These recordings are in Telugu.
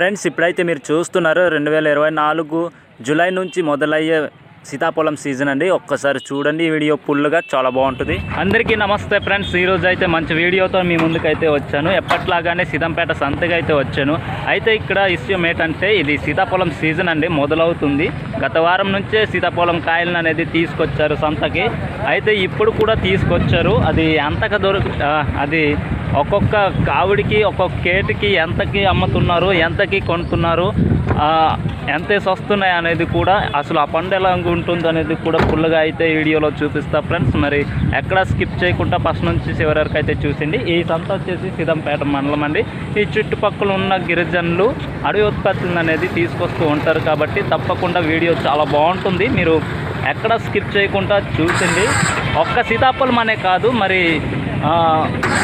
ఫ్రెండ్స్ ఇప్పుడైతే మీరు చూస్తున్నారు రెండు వేల ఇరవై నాలుగు జూలై నుంచి మొదలయ్యే సీతాఫలం సీజన్ అండి. ఒక్కసారి చూడండి ఈ వీడియో ఫుల్గా చాలా బాగుంటుంది. అందరికీ నమస్తే ఫ్రెండ్స్. ఈరోజు అయితే మంచి వీడియోతో మీ ముందుకైతే వచ్చాను. ఎప్పట్లాగానే సీతంపేట సంతగా అయితే వచ్చాను. అయితే ఇక్కడ విషయం ఏంటంటే ఇది సీతాఫలం సీజన్ అండి మొదలవుతుంది. గత వారం నుంచే సీతాఫలం కాయలను అనేది తీసుకొచ్చారు సంతకి. అయితే ఇప్పుడు కూడా తీసుకొచ్చారు. అది అంతగా దొరికి అది ఒక్కొక్క కావిడికి ఒక్కొక్క కేటుకి ఎంతకి అమ్ముతున్నారు ఎంతకి కొంటున్నారు ఎంత ఎంతేసి వస్తున్నాయి అనేది కూడా అసలు ఆ పండు ఎలా ఉంటుంది అనేది కూడా ఫుల్గా అయితే వీడియోలో చూపిస్తా ఫ్రెండ్స్. మరి ఎక్కడ స్కిప్ చేయకుండా ఫస్ట్ నుంచి చివరి వరకు అయితే చూసింది. ఈ సంత వచ్చేసి సిదంపేట మండలం అండి. ఈ చుట్టుపక్కల ఉన్న గిరిజనులు అడవి ఉత్పత్తులను అనేది తీసుకొస్తూ ఉంటారు కాబట్టి తప్పకుండా వీడియో చాలా బాగుంటుంది. మీరు ఎక్కడ స్కిప్ చేయకుండా చూసింది. ఒక్క సీతాఫలం అనే కాదు మరి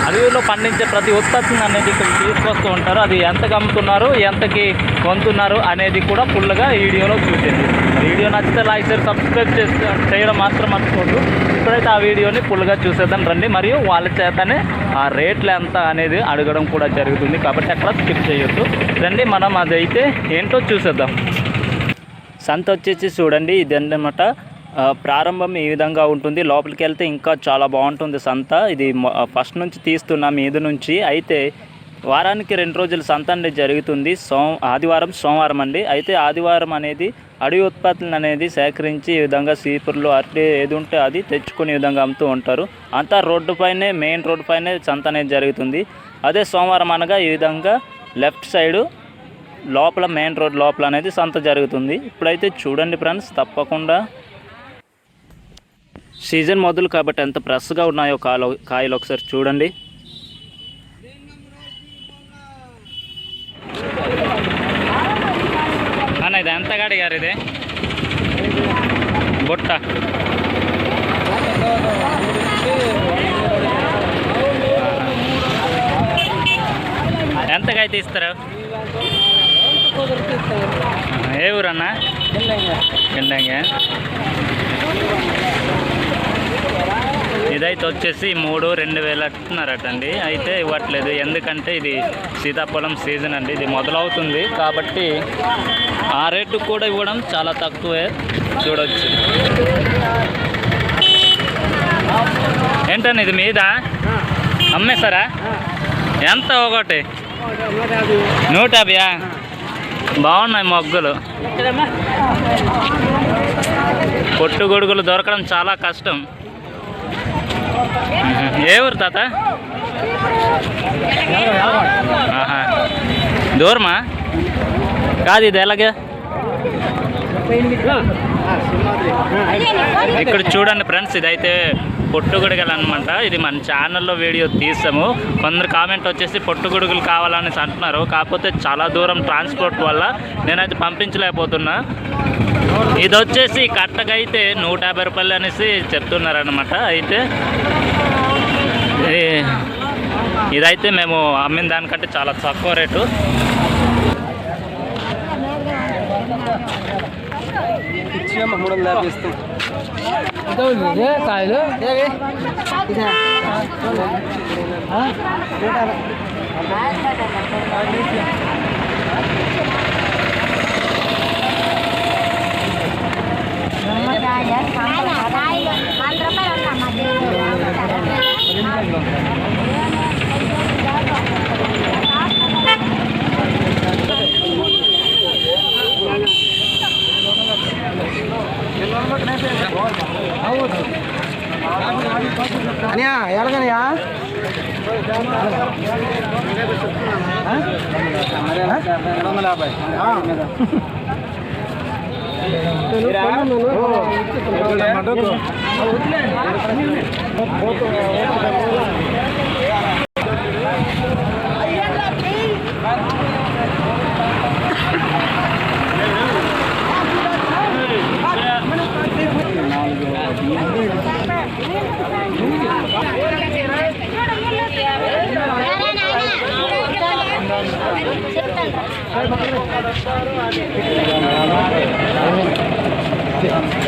అడవిలో పండించే ప్రతి ఉత్పత్తిని అనేది ఇక్కడ తీసుకొస్తూ ఉంటారు. అది ఎంతకు అమ్ముతున్నారు ఎంతకి కొంటున్నారు అనేది కూడా ఫుల్గా ఈ వీడియోలో చూసింది వీడియో నచ్చితే లైక్ చేసి సబ్స్క్రైబ్ చేసి చేయడం మాత్రం మర్చిపోద్దు ఇప్పుడైతే ఆ వీడియోని ఫుల్గా చూసేద్దాం రండి. మరియు వాళ్ళ చేతనే ఆ రేట్లు ఎంత అనేది అడగడం కూడా జరుగుతుంది. కాబట్టి అక్కడ స్కిప్ చేయొద్దు. రండి మనం అదైతే ఏంటో చూసేద్దాం. సంత వచ్చేసి చూడండి. ఇది అన్నమాట ప్రారంభం ఈ విధంగా ఉంటుంది. లోపలికి వెళ్తే ఇంకా చాలా బాగుంటుంది సంత. ఇది ఫస్ట్ నుంచి తీస్తున్నాం మీద నుంచి. అయితే వారానికి రెండు రోజులు సంత అనేది జరుగుతుంది. సో ఆదివారం సోమవారం అండి. అయితే ఆదివారం అనేది అడవి ఉత్పత్తులను అనేది సేకరించి ఈ విధంగా సీపుర్లు అరటి ఏది ఉంటే అది తెచ్చుకునే విధంగా అమ్ముతూ ఉంటారు. అంతా రోడ్డు పైనే మెయిన్ రోడ్డు పైనే సంత అనేది జరుగుతుంది. అదే సోమవారం అనగా ఈ విధంగా లెఫ్ట్ సైడు లోపల మెయిన్ రోడ్ లోపల అనేది సంత జరుగుతుంది. ఇప్పుడైతే చూడండి ఫ్రెండ్స్ తప్పకుండా సీజన్ మొదలు కాబట్టి ఎంత ఫ్రెష్గా ఉన్నాయో కాయలు కాయలు ఒకసారి చూడండి. అన్న ఇది ఎంత అడిగారు ఇది? బుట్ట. ఎంతకైతే ఇస్తారు ఏ ఊరన్నా? ఎండంగా ఇదైతే వచ్చేసి మూడు రెండు వేలు అంటున్నారటండి. అయితే ఇవ్వట్లేదు. ఎందుకంటే ఇది సీతాఫలం సీజన్ అండి. ఇది మొదలవుతుంది కాబట్టి ఆ రేటు కూడా ఇవ్వడం చాలా తక్కువే చూడొచ్చు. ఏంటండి ఇది మీద? అమ్మేస్తారా ఎంత ఒకటి? నూట యాభైయా బాగున్నాయి మొగ్గులు. పొట్టు గొడుగులు దొరకడం చాలా కష్టం. ఏ ఊరు తాత. దూరమా? కాదు ఇది ఎలాగే? ఇక్కడ చూడండి ఫ్రెండ్స్ ఇదైతే పొట్టుగుడుగలు అనమాట ఇది మన ఛానల్లో వీడియో తీసాము. కొందరు కామెంట్ వచ్చేసి పొట్టుగుడుగులు కావాలనేసి అంటున్నారు. కాకపోతే చాలా దూరం ట్రాన్స్పోర్ట్ వల్ల నేనైతే పంపించలేకపోతున్నా. ఇది వచ్చేసి కట్టకైతే నూట యాభై రూపాయలు అనేసి చెప్తున్నారనమాట అయితే ఇదైతే మేము అమ్మిన దానికంటే చాలా తక్కువ రేటు. మూడు వందల యాభై ఇస్తాం కాయలు అనియా ఎలాగనియా? రెండు వందల యాభై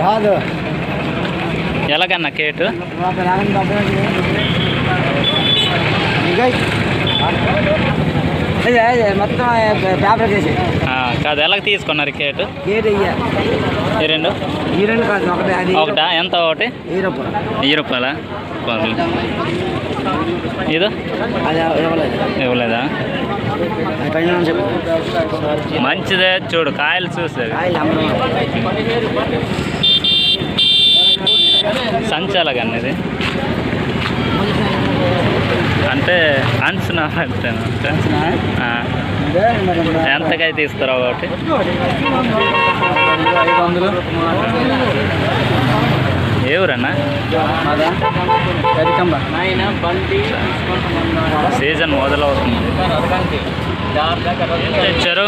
రాదు. ఎలాగన్నా కేటు? మొత్తం పేపర్ చేసి కాదు ఎలా తీసుకున్నారు కేటు? గేట్ ఇయ్య. ఈ రెండు? ఈ రెండు కాదు ఒకటే అది ఒకటా? ఎంత ఒకటి? ఈ రూపాయలు వెయ్యి రూపాయలా. ఇదో? అది ఇవ్వలేదు. ఇవ్వలేదా? మంచిదే చూడు కాయలు చూసేది సంచాలకండి ఇది. అంటే అంచున అంటే ఆ, ఎంతకైతే ఇస్తారో ఒకటి ఐదు వందలు. ఏ ఊరన్నా? కరికంబ సీజన్ మొదలవుతుంది. ఎంత ఇచ్చారు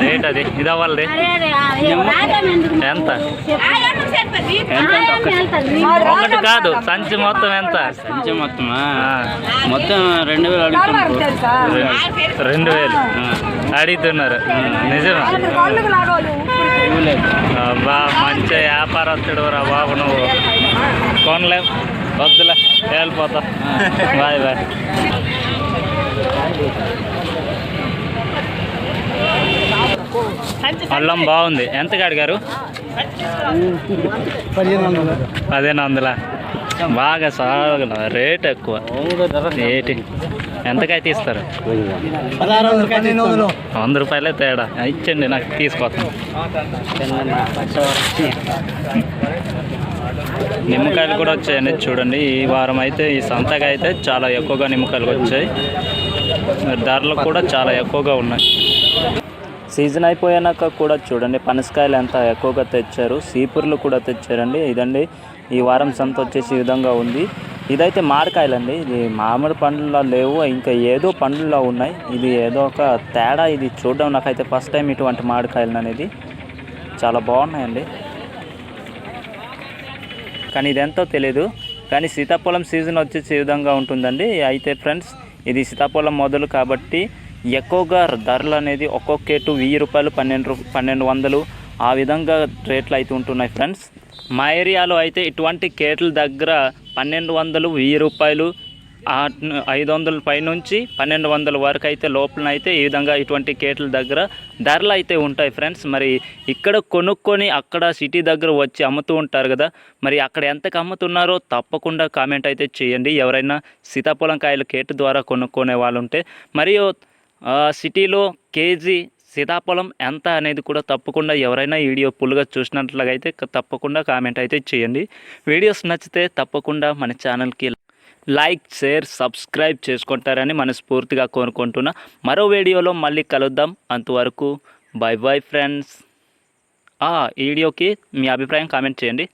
రేట్ అది? ఇది అవ్వాలి ఎంత? ఒకటి. కాదు సంచి మొత్తం ఎంత? సంచి మొత్తమా? ఆ, మొత్తం రెండు వేలు అడుగుతున్నాను రె- రెండు వేలు. అడుగుతున్నారు. నిజమా? అబ్బా మంచి వ్యాపారస్తుడు రా బాబు నువ్వు. కొనలేం వద్దులే వెళ్ళిపోతా. Bye bye. అల్లం బాగుంది. ఎంత అడిగారు పదిహేను వందలు. బాగా సాగు రేట్ ఎక్కువ. ఏటి ఎంతకైతే ఇస్తారు పన్నెండు వందలు వంద రూపాయలే తేడా. ఇచ్చండి నాకు తీసుకోతాను నిమ్మకాయలు కూడా వచ్చాయండి చూడండి. ఈ వారం అయితే ఈ సంతగా అయితే చాలా ఎక్కువగా నిమ్మకాయలు వచ్చాయి. ధరలు కూడా చాలా ఎక్కువగా ఉన్నాయి. సీజన్ అయిపోయాక కూడా చూడండి పనసకాయలు ఎంత ఎక్కువగా తెచ్చారు సీపుర్లు కూడా తెచ్చారండి. ఇదండి ఈ వారం సంత వచ్చేసి ఈ విధంగా ఉంది. ఇదైతే మామిడికాయలండి ఇది మామిడి పండ్లలో లేవు ఇంకా ఏదో పండ్లలో ఉన్నాయి. ఇది ఏదో ఒక తేడా ఇది చూడడం నాకైతే ఫస్ట్ టైం ఇటువంటి మామిడికాయలు అనేది. చాలా బాగున్నాయండి. కానీ ఇదెంతో తెలియదు కానీ సీతాఫలం సీజన్ వచ్చేసి ఈ విధంగా ఉంటుందండి. అయితే ఫ్రెండ్స్ ఇది సీతాఫలం మొదలు కాబట్టి ఎక్కువగా ధరలు అనేది ఒక్కొక్క కేటు వెయ్యి రూపాయలు పన్నెండు పన్నెండు వందలు ఆ విధంగా రేట్లు అయితే ఉంటున్నాయి ఫ్రెండ్స్. మా ఏరియాలో అయితే ఇటువంటి కేట్ల దగ్గర పన్నెండు వందలు వెయ్యి రూపాయలు ఐదు వందల పైనుంచి పన్నెండు వందల వరకు అయితే లోపల అయితే ఈ విధంగా ఇటువంటి కేట్ల దగ్గర ధరలు అయితే ఉంటాయి ఫ్రెండ్స్. మరి ఇక్కడ కొనుక్కొని అక్కడ సిటీ దగ్గర వచ్చి అమ్ముతూ ఉంటారు కదా మరి అక్కడ ఎంతకు అమ్ముతున్నారో తప్పకుండా కామెంట్ అయితే చేయండి. ఎవరైనా సీతాఫలం కాయలు కేటు ద్వారా కొనుక్కునే వాళ్ళు ఉంటే మరియు సిటీలో కేజీ సీతాఫలం ఎంత అనేది కూడా తప్పకుండా ఎవరైనా వీడియో ఫుల్గా చూసినట్లయితే తప్పకుండా కామెంట్ అయితే చేయండి. వీడియోస్ నచ్చితే తప్పకుండా మన ఛానల్కి లైక్ షేర్ సబ్స్క్రైబ్ చేసుకుంటారని మనస్ఫూర్తిగా కోరుకుంటున్నా. మరో వీడియోలో మళ్ళీ కలుద్దాం. అంతవరకు బై బై ఫ్రెండ్స్. ఈ వీడియోకి మీ అభిప్రాయం కామెంట్ చేయండి.